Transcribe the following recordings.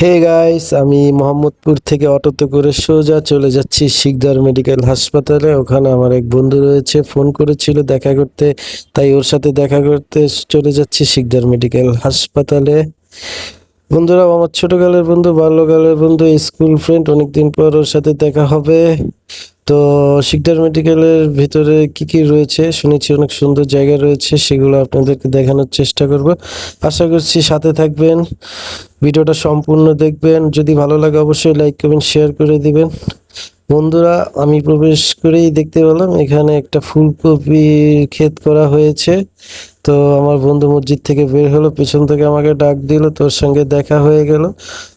Hey guys আমি মোহাম্মদপুর থেকে অটোতে করে সোজা চলে যাচ্ছি শিকদার মেডিকেল হাসপাতালে। ওখানে আমার এক বন্ধু রয়েছে, ফোন করেছিল দেখা করতে। তাই ওর সাথে দেখা করতে চলে যাচ্ছি শিকদার মেডিকেল হাসপাতালে। বন্ধুরা আমার ছোটকালের বন্ধু, বাল্যকালের বন্ধু, স্কুল ফ্রেন্ড অনেকদিন পর ওর সাথে দেখা হবে। তো শিকদার মেডিকেলের ভিতরে কি কি রয়েছে? শুনেছি অনেক সুন্দর জায়গা রয়েছে, সেগুলো আপনাদেরকে দেখানোর চেষ্টা করব। আশা করছি সাথে থাকবেন। ভিডিওটা সম্পূর্ণ দেখবেন। যদি ভালো লাগে অবশ্যই লাইক করবেন শেয়ার করে দিবেন। বন্ধুরা, আমি প্রবেশ করেই দেখতে পেলাম, এখানে একটা ফুলকপি ক্ষেত করা হয়েছে। তো আমার বন্ধু মসজিদ থেকে বের হলো, পেছন থেকে আমাকে ডাক দিল, তোর সঙ্গে দেখা হয়ে গেল।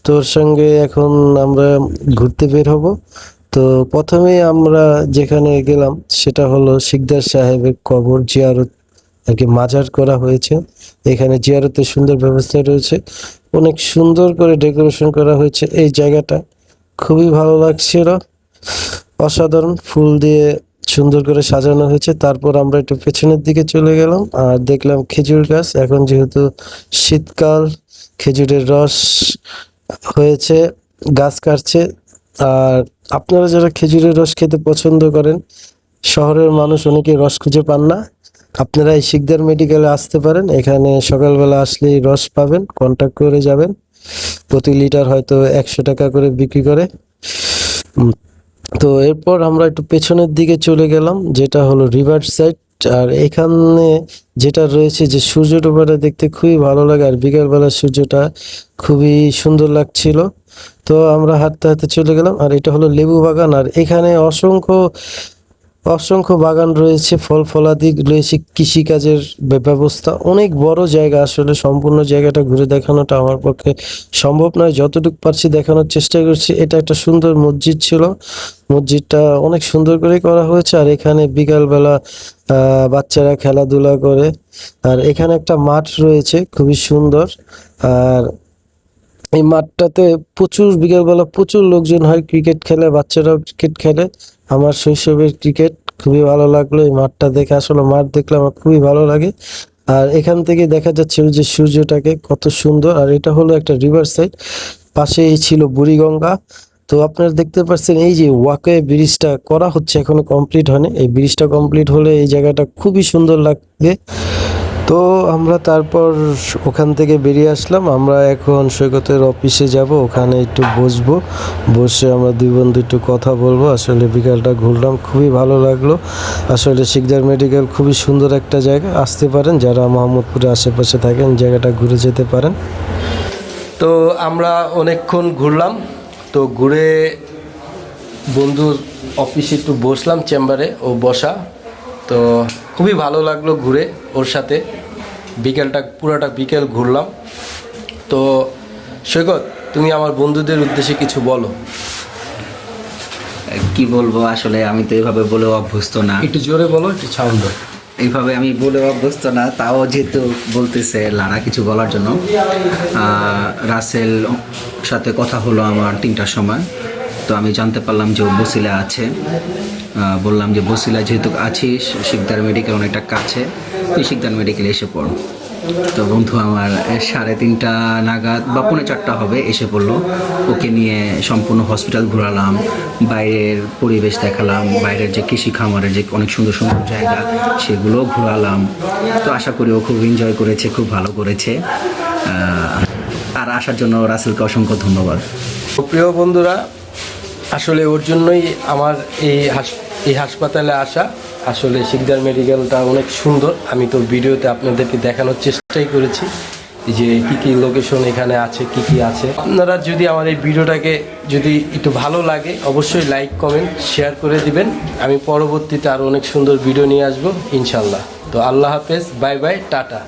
তোর সঙ্গে এখন আমরা ঘুরতে বের হব। তো প্রথমেই আমরা যেখানে গেলাম, সেটা হলো শিকদার সাহেবের কবর জিয়ারত। আর কি মাজার করা হয়েছে। এখানে জিয়ারতের সুন্দর ব্যবস্থা রয়েছে। অনেক সুন্দর করে ডেকোরেশন করা হয়েছে এই জায়গাটা। খুবই ভালো লাগছিল অসাধারণ ফুল দিয়ে সুন্দর করে সাজানো হয়েছে। তারপর আমরা একটু পেছনের দিকে চলে গেলাম আর দেখলাম খেজুর গাছ। এখন যেহেতু শীতকাল, খেজুরের রস হয়েছে, গাছ কাটছে। আর আপনারা যারা খেজুরের রস খেতে পছন্দ করেন, শহরের মানুষ অনেকে রস খুঁজে পান না। আপনারা এই শিকদার মেডিকেলে আসতে পারেন। এখানে সকালবেলা আসলেই রস পাবেন কন্ট্যাক্ট করে যাবেন। প্রতি লিটার হয়তো একশো টাকা করে বিক্রি করে। তো এরপর আমরা একটু পেছনের দিকে চলে গেলাম, যেটা হলো রিভার সাইড। আর এখানে যেটা রয়েছে যে সূর্য ডোবাটা দেখতে খুবই ভালো লাগে, আর বিকালবেলা সূর্যটা খুবই সুন্দর লাগছিল। তো আমরা হাঁটতে হাঁটতে চলে গেলাম, আর এটা হলো লেবু বাগান আর এখানে অসংখ্য অসংখ্য বাগান রয়েছে, ফল ফলাদি রয়েছে, কৃষিকাজের ব্যবস্থা। অনেক বড় জায়গা আসলে সম্পূর্ণ জায়গাটা ঘুরে দেখানোটা আমার পক্ষে সম্ভব নয়। যতটুকু পারছি দেখানোর চেষ্টা করছি। এটা একটা সুন্দর মসজিদ ছিল। মসজিদটা অনেক সুন্দর করে করা হয়েছে। আর এখানে বিকালবেলা বাচ্চারা খেলাধুলা করে। আর এখানে একটা মাঠ রয়েছে, খুবই সুন্দর। আর এই মাঠটাতে প্রচুর বিকেলবেলা প্রচুর লোকজন হয় ক্রিকেট খেলে, বাচ্চারাও ক্রিকেট খেলে। আমার শৈশবের ক্রিকেট খুবই ভালো লাগল, এই মাঠটা দেখে আসলে মাঠ দেখলে আমার খুবই ভালো লাগে। আর এখান থেকে দেখা যাচ্ছে যে সূর্যটাকে কত সুন্দর, আর এটা হলো একটা রিভার সাইড পাশেই ছিল বুড়িগঙ্গা। তো আপনারা দেখতে পাচ্ছেন এই যে ওয়াকওয়ে ব্রিজটা করা হচ্ছে এখনও কমপ্লিট হয়নি। এই ব্রিজটা কমপ্লিট হলে এই জায়গাটা খুবই সুন্দর লাগবে। তো আমরা তারপর ওখান থেকে বেরিয়ে আসলাম। আমরা এখন সৈকতের অফিসে যাব, ওখানে একটু বসবো। বসে আমরা দুই বন্ধু একটু কথা বলব। আসলে বিকালটা ঘুরলাম, খুবই ভালো লাগল। আসলে শিকদার মেডিকেল খুবই সুন্দর একটা জায়গা। আসতে পারেন, যারা মোহাম্মদপুরে আশেপাশে থাকেন জায়গাটা ঘুরে যেতে পারেন। তো আমরা অনেকক্ষণ ঘুরলাম। তো ঘুরে বন্ধুর অফিসে একটু বসলাম, চেম্বারে ও বসা। তো খুবই ভালো লাগল ঘুরে ওর সাথে। বিকেলটা পুরোটা বিকেল ঘুরলাম। তো সৈকত তুমি আমার বন্ধুদের উদ্দেশ্যে কিছু বলো। কি বলব আসলে আমি তো এভাবে বলেও অভ্যস্ত না। একটু জোরে বলো একটু সাউন্ড এইভাবে আমি বলে অভ্যস্ত না তাও যেহেতু বলতেছে লারা কিছু বলার জন্য। রাসেল সাথে কথা হলো আমার তিনটার সময়। তো আমি জানতে পারলাম যে বসিলা আছে। বললাম যে বসিলা যেহেতু আছিস, শিকদার মেডিকেল অনেকটা কাছে, তুই শিকদার মেডিকেলে এসে পড়। তো বন্ধু, আমার সাড়ে তিনটা নাগাদ বা পৌনে চারটা হবে এসে পড়ল। ওকে নিয়ে সম্পূর্ণ হসপিটাল ঘোরালাম, বাইরের পরিবেশ দেখালাম, বাইরের যে কৃষি খামারের যে অনেক সুন্দর সুন্দর জায়গা, সেগুলো ঘোরালাম। তো আশা করি ও খুব এনজয় করেছে, খুব ভালো করেছে। আর আসার জন্য রাসেলকে অসংখ্য ধন্যবাদ। প্রিয় বন্ধুরা আসলে ওর জন্যই আমার এই এই হাসপাতালে আসা। আসলে শিকদার মেডিকেলটা অনেক সুন্দর। আমি তো ভিডিওতে আপনাদেরকে দেখানোর চেষ্টাই করেছি যে কি কি লোকেশন এখানে আছে, কি কি আছে। আপনারা যদি আমার এই ভিডিওটাকে যদি একটু ভালো লাগে, অবশ্যই লাইক কমেন্ট শেয়ার করে দিবেন। আমি পরবর্তীতে আরও অনেক সুন্দর ভিডিও নিয়ে আসব ইনশাল্লাহ তো আল্লাহ হাফেজ বাই বাই টাটা।